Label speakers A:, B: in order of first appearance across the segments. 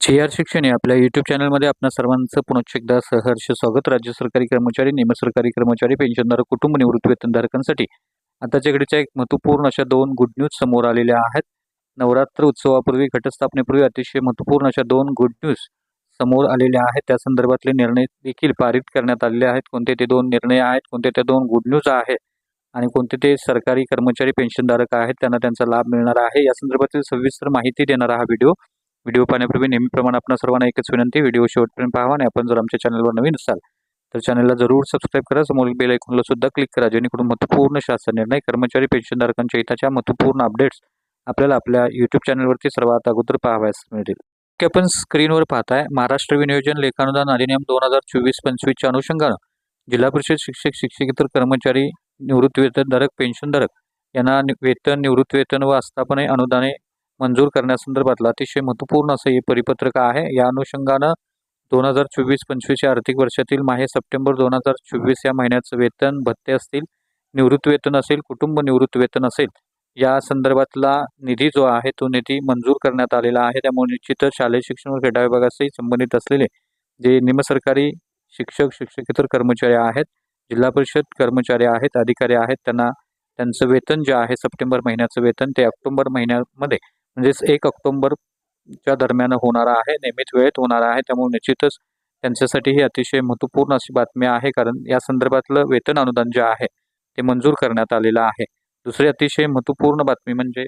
A: जी R शिक्षण या आपल्या यूट्यूब चॅनलमध्ये आपल्या सर्वांचं पुनश्च एकदा सहर्ष स्वागत. राज्य सरकारी कर्मचारी निमसरकारी कर्मचारी पेन्शनधारक कुटुंब निवृत्तीवेतनधारकांसाठी आताच्या घडीच्या एक महत्त्वपूर्ण अशा दोन गुड न्यूज समोर आलेल्या आहेत. नवरात्र उत्सवापूर्वी घटस्थापनेपूर्वी अतिशय महत्त्वपूर्ण अशा दोन गुड न्यूज समोर आलेल्या आहेत. त्या संदर्भातले निर्णय देखील पारित करण्यात आलेले आहेत. कोणते ते दोन निर्णय आहेत कोणते ते दोन गुड न्यूज आहेत आणि कोणते ते सरकारी कर्मचारी पेन्शनधारक आहेत त्यांना त्यांचा लाभ मिळणार आहे या संदर्भातील सविस्तर माहिती देणारा हा व्हिडिओ व्हिडिओ पाहण्यापूर्वी नेहमीप्रमाणे आपण सर्वांना एकच विनंती व्हिडिओ शेवटपर्यंत पाहावा आणि आपण जर आमच्या चॅनलवर नवीन असाल तर चॅनलला जरूर सबस्क्राईब करा. समोर बेल ऐकूनला सुद्धा क्लिक करा जेणेकरून महत्त्वपूर्ण शासन निर्णय कर्मचारी पेन्शनधारकांच्या हिताच्या महत्त्वपूर्ण अपडेट्स आपल्याला आपल्या यूट्यूब चॅनलवरती सर्वात अगोदर पाहावयास मिळतील. आपण स्क्रीनवर पाहताय महाराष्ट्र विनियोजन लेखानुदान अधिनियम दोन हजार चोवीस पंचवीसच्या अनुषंगानं जिल्हा परिषद शिक्षक शिक्षकेतर कर्मचारी निवृत्तीवेतनधारक पेन्शनधारक यांना वेतन निवृत्तीवेतन व आस्थापने अनुदाने मंजूर करण्यासंदर्भातलं अतिशय महत्त्वपूर्ण असं हे परिपत्रक आहे. या अनुषंगानं दोन हजार चोवीस पंचवीस या आर्थिक वर्षातील माहे सप्टेंबर दोन हजार चोवीस या महिन्याचं वेतन भत्ते असतील निवृत्ती वेतन असेल कुटुंब निवृत्ती वेतन असेल या संदर्भातला निधी जो आहे तो निधी मंजूर करण्यात आलेला आहे. त्यामुळे निश्चितच शालेय शिक्षण व क्रीडा विभागाशी संबंधित असलेले जे निमसरकारी शिक्षक शिक्षकेतर कर्मचारी आहेत जिल्हा परिषद कर्मचारी आहेत अधिकारी आहेत त्यांना त्यांचं वेतन जे आहे सप्टेंबर महिन्याचं वेतन ते ऑक्टोबर महिन्यामध्ये म्हणजेच एक ऑक्टोंबरच्या दरम्यान होणार आहे नियमित वेळेत होणार आहे. त्यामुळे निश्चितच त्यांच्यासाठी ही अतिशय महत्त्वपूर्ण अशी बातमी आहे कारण या संदर्भातलं वेतन अनुदान जे आहे ते मंजूर करण्यात आलेलं आहे. दुसरी अतिशय महत्त्वपूर्ण बातमी म्हणजे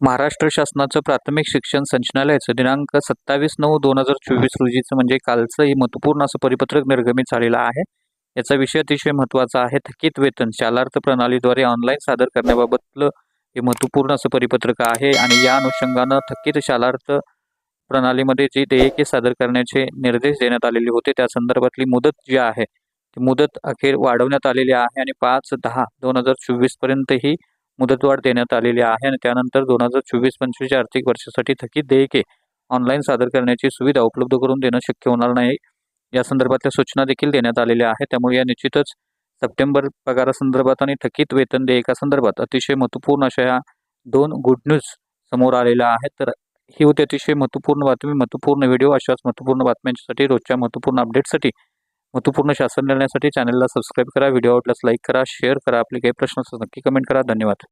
A: महाराष्ट्र शासनाचं प्राथमिक शिक्षण संचनालयाचं दिनांक सत्तावीस नऊ दोन हजार चोवीस रोजीचं म्हणजे कालचं हे महत्त्वपूर्ण असं परिपत्रक निर्गमित झालेलं आहे. याचा विषय अतिशय महत्त्वाचा आहे. थकीत वेतन शालार्थ प्रणालीद्वारे ऑनलाईन सादर करण्याबाबतलं हे महत्त्वपूर्ण असं परिपत्रक आहे आणि या अनुषंगानं थकीत शालार्थ प्रणालीमध्ये जी देयके सादर करण्याचे निर्देश देण्यात आलेले होते त्या संदर्भातली मुदत जी आहे ती मुदत अखेर वाढवण्यात आलेली आहे आणि पाच दहा दोन हजार चोवीसपर्यंत ही मुदतवाढ देण्यात आलेली आहे आणि त्यानंतर दोन हजार चोवीस पंचवीसच्या आर्थिक वर्षासाठी थकीत देयके ऑनलाईन सादर करण्याची सुविधा उपलब्ध करून देणं शक्य होणार नाही. या संदर्भातल्या सूचना देखील देण्यात आलेल्या आहेत त्यामुळे या निश्चितच सप्टेंबर पगारासंदर्भात आणि थकीत वेतन देयकासंदर्भात अतिशय महत्त्वपूर्ण अशा या दोन गुड न्यूज समोर आलेल्या आहेत. तर ही होती अतिशय महत्त्वपूर्ण बातमी महत्त्वपूर्ण व्हिडिओ अशाच महत्त्वपूर्ण बातम्यांसाठी रोजच्या महत्त्वपूर्ण अपडेटसाठी महत्त्वपूर्ण शासन निर्णयासाठी चॅनलला सबस्क्राईब करा. व्हिडिओ आवडल्यास लाईक करा शेअर करा. आपले काही प्रश्न असतात नक्की कमेंट करा. धन्यवाद.